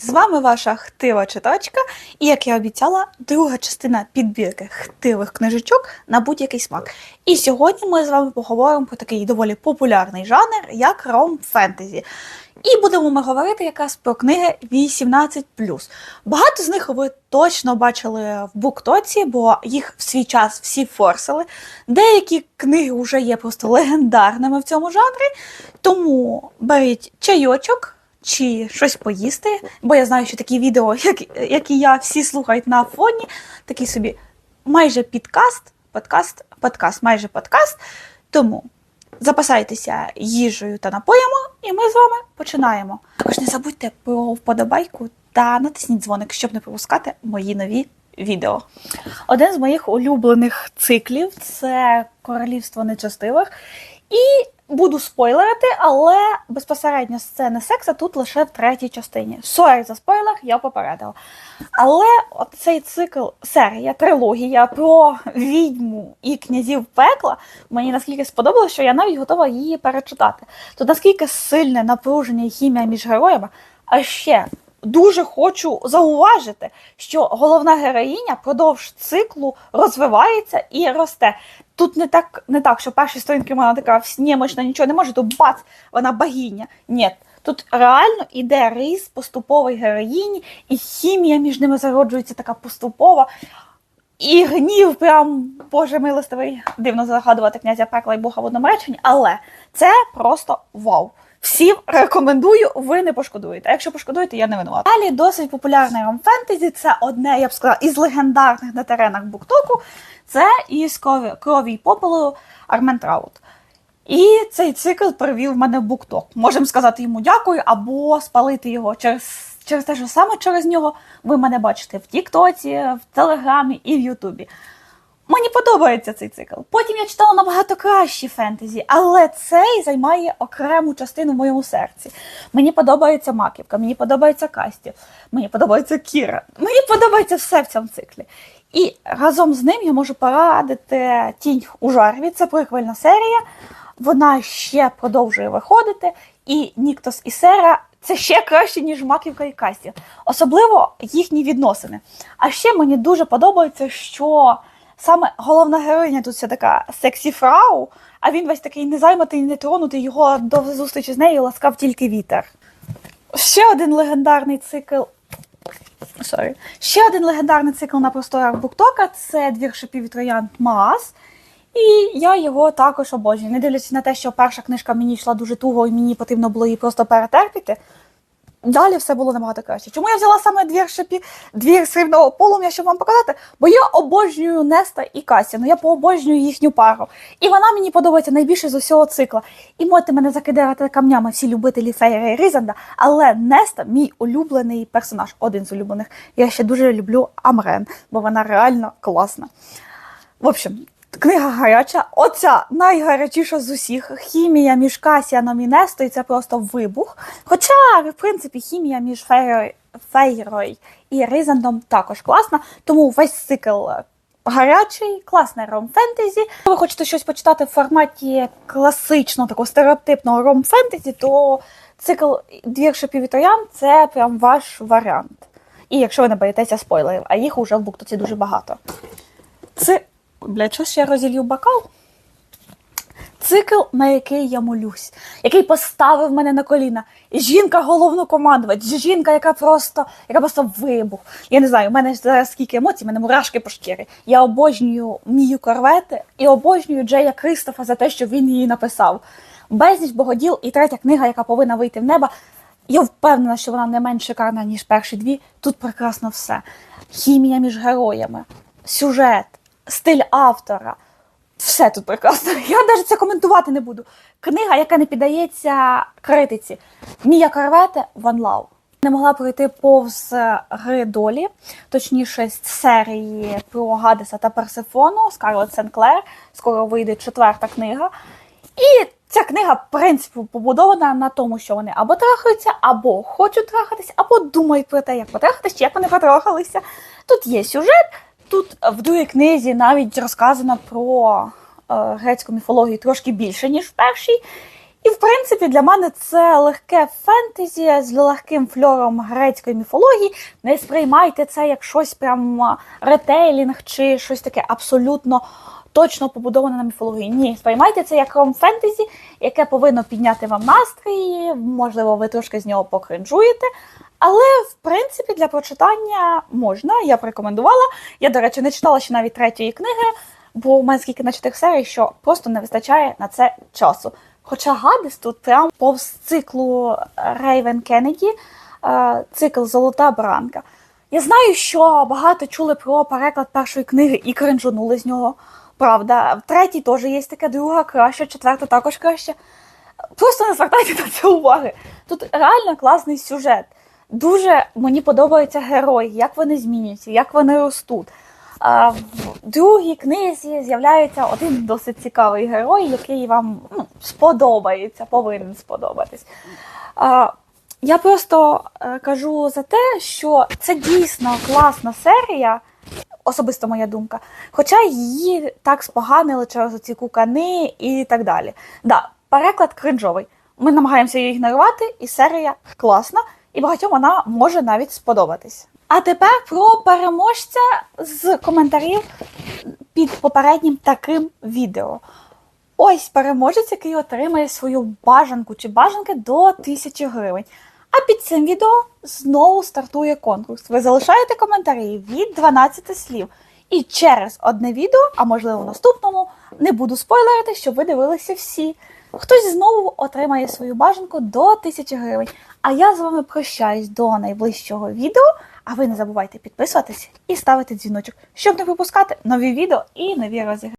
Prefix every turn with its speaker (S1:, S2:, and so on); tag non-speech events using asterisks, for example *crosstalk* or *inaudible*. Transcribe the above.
S1: З вами ваша хтива читачка, і як я обіцяла, друга частина підбірки хтивих книжечок на будь-який смак. І сьогодні ми з вами поговоримо про такий доволі популярний жанр, як ром фентезі. І будемо ми говорити якраз про книги 18. Багато з них ви точно бачили в буктоці, бо їх в свій час всі форсили. Деякі книги вже є просто легендарними в цьому жанрі. Тому беріть чайочок чи щось поїсти, бо я знаю, що такі відео, *laughs* як, як і я, всі слухають на фоні, такий собі майже підкаст, подкаст, подкаст, майже подкаст. Тому запасайтеся їжею та напоями, і ми з вами починаємо. Також не забудьте про вподобайку та натисніть дзвоник, щоб не пропускати мої нові відео. Один з моїх улюблених циклів це Королівство нечастивих. І буду спойлерити, але безпосередньо сцени секса тут лише в третій частині. Сорі за спойлер, я попередила. Але цей цикл, серія, трилогія про відьму і князів пекла мені наскільки сподобалося, що я навіть готова її перечитати. Тут наскільки сильне напруження і хімія між героями, а ще. Дуже хочу зауважити, що головна героїня продовж циклу розвивається і росте. Тут не так, не так, що перші сторінки вона така немощна, нічого не може, то бац, вона богиня. Ні. Тут реально іде ріс поступової героїні, і хімія між ними зароджується така поступова. І гнів, прям, боже милостивий, дивно загадувати князя пекла і Бога в одному реченні, але це просто вау. Всім рекомендую, ви не пошкодуєте. Якщо пошкодуєте, я не винувата. Далі досить популярний ром фентезі. Це одне, я б сказала, із легендарних на теренах буктоку. Це із крові, крові і попелу Армен Траут. І цей цикл привів мене в букток. Можемо сказати йому дякую або спалити його через, через те, що саме через нього ви мене бачите в Тіктоці, в Телеграмі і в Ютубі. Мені подобається цей цикл. Потім я читала набагато кращі фентезі, але цей займає окрему частину в моєму серці. Мені подобається маківка, мені подобається Касті, мені подобається Кіра, мені подобається все в цьому циклі. І разом з ним я можу порадити тінь у жарві. Це приквельна серія. Вона ще продовжує виходити, і Ніктос і Сера це ще краще, ніж Маківка і Касті. Особливо їхні відносини. А ще мені дуже подобається, що саме головна героїня тут вся така сексі фрау, а він весь такий незайматий, нетронутий, його до зустрічі з нею ласкав тільки вітер. Ще один легендарний цикл. Sorry. Ще один легендарний цикл на просторах Буктока це двір шипів і Маас. І я його також обожнюю. Не дивлячись на те, що перша книжка мені йшла дуже туго, і мені потрібно було її просто перетерпіти. Далі все було набагато краще. Чому я взяла саме двір шипі, двір срібного полум'я, щоб вам показати? Бо я обожнюю Неста і Касіну, я пообожнюю їхню пару. І вона мені подобається найбільше з усього цикла. І можете мене закидати камнями всі любителі Фейра і Різанда, але Неста мій улюблений персонаж, один з улюблених. Я ще дуже люблю Амрен, бо вона реально класна. В общем, Книга гаряча, оця найгарячіша з усіх. Хімія між Касіаном і Нестою це просто вибух. Хоча, в принципі, хімія між Фейрою і Ризандом також класна, тому весь цикл гарячий, класний ром фентезі. Якщо ви хочете щось почитати в форматі класичного, такого стереотипного ром фентезі, то цикл Двір шипів це прям ваш варіант. І якщо ви не боїтеся спойлерів, а їх уже в буктоці дуже багато. Це Блядь, що ж я розілью бокал? Цикл, на який я молюсь, який поставив мене на коліна. Жінка головнокомандувач, жінка, яка просто яка просто вибух. Я не знаю, у мене зараз скільки емоцій, у мене мурашки по шкірі. Я обожнюю Мію Корвети і обожнюю Джея Кристофа за те, що він її написав. Безніч богоділ і третя книга, яка повинна вийти в небо. Я впевнена, що вона не менш шикарна, ніж перші дві. Тут прекрасно все. Хімія між героями, сюжет стиль автора. Все тут прекрасно. *laughs* Я навіть це коментувати не буду. Книга, яка не піддається критиці. Мія Карвете One Love. Не могла пройти повз гри долі, точніше, серії про Гадеса та Персефону Скарлетт Сенклер. Скоро вийде четверта книга. І ця книга, в принципі, побудована на тому, що вони або трахаються, або хочуть трахатись, або думають про те, як потрахатись, чи як вони потрахалися. Тут є сюжет. Тут в другій книзі навіть розказано про е, грецьку міфологію трошки більше, ніж в першій. І в принципі для мене це легке фентезі з легким фльором грецької міфології. Не сприймайте це як щось прям ретейлінг чи щось таке абсолютно точно побудоване на міфології. Ні, сприймайте це як фентезі, яке повинно підняти вам настрій. Можливо, ви трошки з нього покринжуєте. Але в принципі для прочитання можна. Я б рекомендувала. Я, до речі, не читала ще навіть третьої книги, бо у мене скільки на чотирьох серій, що просто не вистачає на це часу. Хоча Гадес тут прям повз циклу Рейвен Кеннеді, е, цикл Золота Бранка. Я знаю, що багато чули про переклад першої книги і кринжонули з нього. Правда, в третій теж є таке, друга краще, четверта також краще. Просто не звертайте на це уваги. Тут реально класний сюжет. Дуже мені подобаються герої, як вони змінюються, як вони ростуть. А в другій книзі з'являється один досить цікавий герой, який вам ну, сподобається, повинен сподобатись. А, я просто е, кажу за те, що це дійсно класна серія, особисто моя думка. Хоча її так споганили через ці кукани і так далі. Да, переклад кринжовий. Ми намагаємося її ігнорувати, і серія класна, і багатьом вона може навіть сподобатись. А тепер про переможця з коментарів під попереднім таким відео. Ось переможець, який отримає свою бажанку чи бажанки до 1000 гривень. А під цим відео знову стартує конкурс. Ви залишаєте коментарі від 12 слів. І через одне відео, а можливо в наступному, не буду спойлерити, щоб ви дивилися всі. Хтось знову отримає свою бажанку до 1000 гривень. А я з вами прощаюсь до найближчого відео. А ви не забувайте підписуватись і ставити дзвіночок, щоб не пропускати нові відео і нові розіграші.